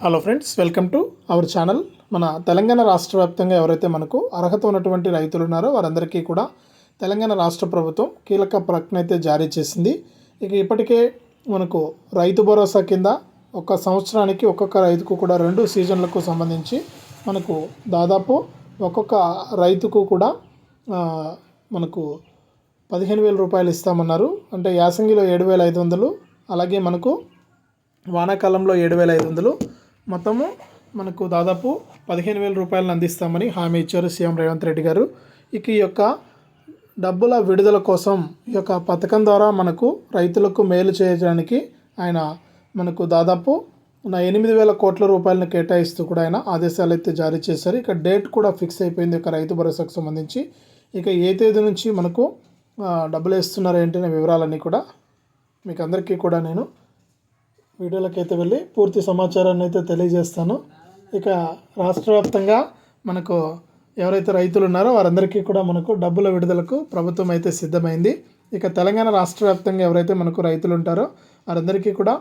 Hello friends welcome to our channel మన తెలంగాణ రాష్ట్ర వ్యాప్తంగా ఎవరైతే మనకు అర్హత ఉన్నటువంటి రైతులు ఉన్నారో వారందరికీ కూడా తెలంగాణ రాష్ట్ర ప్రభుత్వం కీలక ప్రకటన అయితే జారీ చేసింది. ఇక ఇప్పటికే మనకు రైతు భరోసా కింద ఒక సంవత్సరానికి ఒక్కొక్క రైతుకు కూడా రెండు సీజన్లకు సంబంధించి మనకు దాదాపు ఒక్కొక్క రైతుకు కూడా మనకు పదిహేను వేల రూపాయలు ఇస్తామన్నారు. అంటే యాసంగిలో ఏడు వేల ఐదు వందలు అలాగే మనకు వానాకాలంలో ఏడు వేల ఐదు వందలు మొత్తము మనకు దాదాపు పదిహేను వేల రూపాయలను అందిస్తామని హామీ ఇచ్చారు సీఎం రేవంత్ రెడ్డి గారు. ఇక ఈ యొక్క డబ్బుల విడుదల కోసం ఈ యొక్క పథకం ద్వారా మనకు రైతులకు మేలు చేయడానికి ఆయన మనకు దాదాపు నా ఎనిమిది వేల కోట్ల రూపాయలను కేటాయిస్తూ కూడా ఆయన ఆదేశాలు అయితే జారీ చేశారు. ఇక డేట్ కూడా ఫిక్స్ అయిపోయింది ఇక రైతు భరోసాకు సంబంధించి. ఇక ఏ తేదీ నుంచి మనకు డబ్బులు వేస్తున్నారు ఏంటనే వివరాలన్నీ కూడా మీకు అందరికీ కూడా నేను వీడియోలోకి అయితే వెళ్ళి పూర్తి సమాచారాన్ని అయితే తెలియజేస్తాను. ఇక రాష్ట్ర వ్యాప్తంగా మనకు ఎవరైతే రైతులు ఉన్నారో వారందరికీ కూడా మనకు డబ్బుల విడుదలకు ప్రభుత్వం అయితే సిద్ధమైంది. ఇక తెలంగాణ రాష్ట్ర వ్యాప్తంగా ఎవరైతే మనకు రైతులు ఉంటారో వారందరికీ కూడా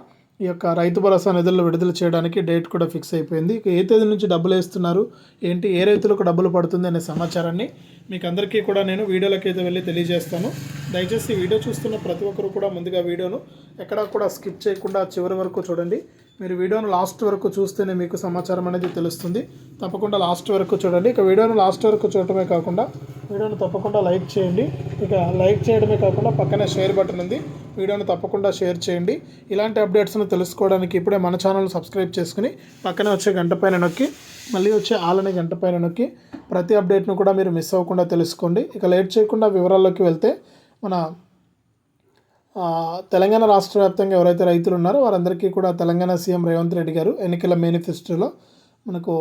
ఈ యొక్క రైతు భరోసా నిధులు విడుదల చేయడానికి డేట్ కూడా ఫిక్స్ అయిపోయింది. ఏ తేదీ నుంచి డబ్బులు వేస్తున్నారు? ఏంటి? ఏ రైతులకు డబ్బులు పడుతుంది అనే సమాచారాన్ని మీకు అందరికీ కూడా నేను వీడియోలోకి అయితే వెళ్ళి తెలియజేస్తాను. దయచేసి వీడియో చూస్తున్న ప్రతి ఒక్కరు కూడా ముందుగా వీడియోను ఎక్కడా కూడా స్కిప్ చేయకుండా చివరి వరకు చూడండి. మీరు వీడియోను లాస్ట్ వరకు చూస్తేనే మీకు సమాచారం అనేది తెలుస్తుంది. తప్పకుండా లాస్ట్ వరకు చూడండి. ఇక వీడియోను లాస్ట్ వరకు చూడటమే కాకుండా వీడియోను తప్పకుండా లైక్ చేయండి. ఇక లైక్ చేయడమే కాకుండా పక్కనే షేర్ బటన్ ఉంది. వీడియోను తప్పకుండా షేర్ చేయండి. ఇలాంటి అప్డేట్స్ను తెలుసుకోవడానికి ఇప్పుడే మన ఛానల్ సబ్స్క్రైబ్ చేసుకుని పక్కనే వచ్చే గంట పైన నొక్కి మళ్ళీ వచ్చే ఆలనే గంట పైన నొక్కి ప్రతి అప్డేట్ను కూడా మీరు మిస్ అవ్వకుండా తెలుసుకోండి. ఇక లేట్ చేయకుండా వివరాల్లోకి వెళ్తే మన తెలంగాణ రాష్ట్ర వ్యాప్తంగా ఎవరైతే రైతులు ఉన్నారో వారందరికీ కూడా తెలంగాణ సీఎం రేవంత్ రెడ్డి గారు ఎన్నికల మేనిఫెస్టోలో మనకు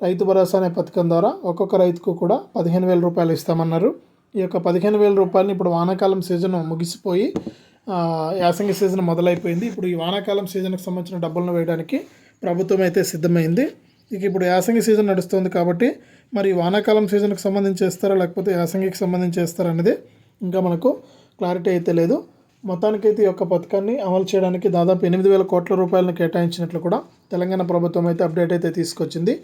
రైతు భరోసా అనే పథకం ద్వారా ఒక్కొక్క రైతుకు కూడా పదిహేను వేల రూపాయలు ఇస్తామన్నారు. ఈ యొక్క పదిహేను వేల రూపాయలని ఇప్పుడు వానాకాలం సీజన్ ముగిసిపోయి యాసంగి సీజన్ మొదలైపోయింది. ఇప్పుడు ఈ వానాకాలం సీజన్కి సంబంధించిన డబ్బులను వేయడానికి ప్రభుత్వం అయితే సిద్ధమైంది. ఇక ఇప్పుడు యాసంగి సీజన్ నడుస్తుంది కాబట్టి మరి వానాకాలం సీజన్కి సంబంధించి చేస్తారా లేకపోతే యాసంగికి సంబంధించి చేస్తారా అనేది ఇంకా మనకు క్లారిటీ అయితే లేదు. మొత్తానికైతే ఈ యొక్క పథకాన్ని అమలు చేయడానికి దాదాపు ఎనిమిది వేల కోట్ల రూపాయలను కేటాయించినట్లు కూడా తెలంగాణ ప్రభుత్వం అయితే అప్డేట్ అయితే తీసుకొచ్చింది.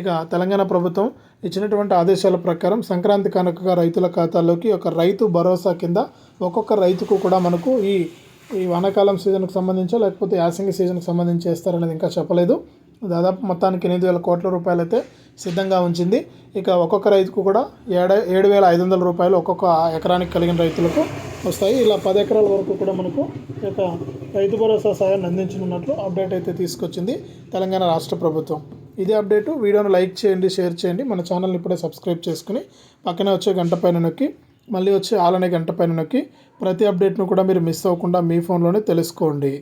ఇక తెలంగాణ ప్రభుత్వం ఇచ్చినటువంటి ఆదేశాల ప్రకారం సంక్రాంతి కానుకగా రైతుల ఖాతాల్లోకి ఒక రైతు భరోసా కింద ఒక్కొక్క రైతుకు కూడా మనకు ఈ ఈ వానాకాలం సీజన్కి సంబంధించి లేకపోతే యాసంగి సీజన్కి సంబంధించి చేస్తారనేది ఇంకా చెప్పలేదు. దాదాపు మొత్తానికి ఎనిమిది వేల కోట్ల రూపాయలు అయితే సిద్ధంగా ఉంచింది. ఇక ఒక్కొక్క రైతుకు కూడా ఏడ ఏడు వేల ఐదు వందల రూపాయలు ఒక్కొక్క ఎకరానికి కలిగిన రైతులకు వస్తాయి. ఇలా పది ఎకరాల వరకు కూడా మనకు ఈ యొక్క రైతు భరోసా సాయాన్ని అందించనున్నట్లు అప్డేట్ అయితే తీసుకొచ్చింది తెలంగాణ రాష్ట్ర ప్రభుత్వం. ఇదే అప్డేటు. వీడియోను లైక్ చేయండి షేర్ చేయండి. మన ఛానల్ని ఇప్పుడే సబ్స్క్రైబ్ చేసుకుని పక్కనే వచ్చే గంట పైన నొక్కి మళ్ళీ వచ్చే ఆలనే గంట పైన నొక్కి ప్రతి అప్డేట్ను కూడా మీరు మిస్ అవ్వకుండా మీ ఫోన్లోనే తెలుసుకోండి.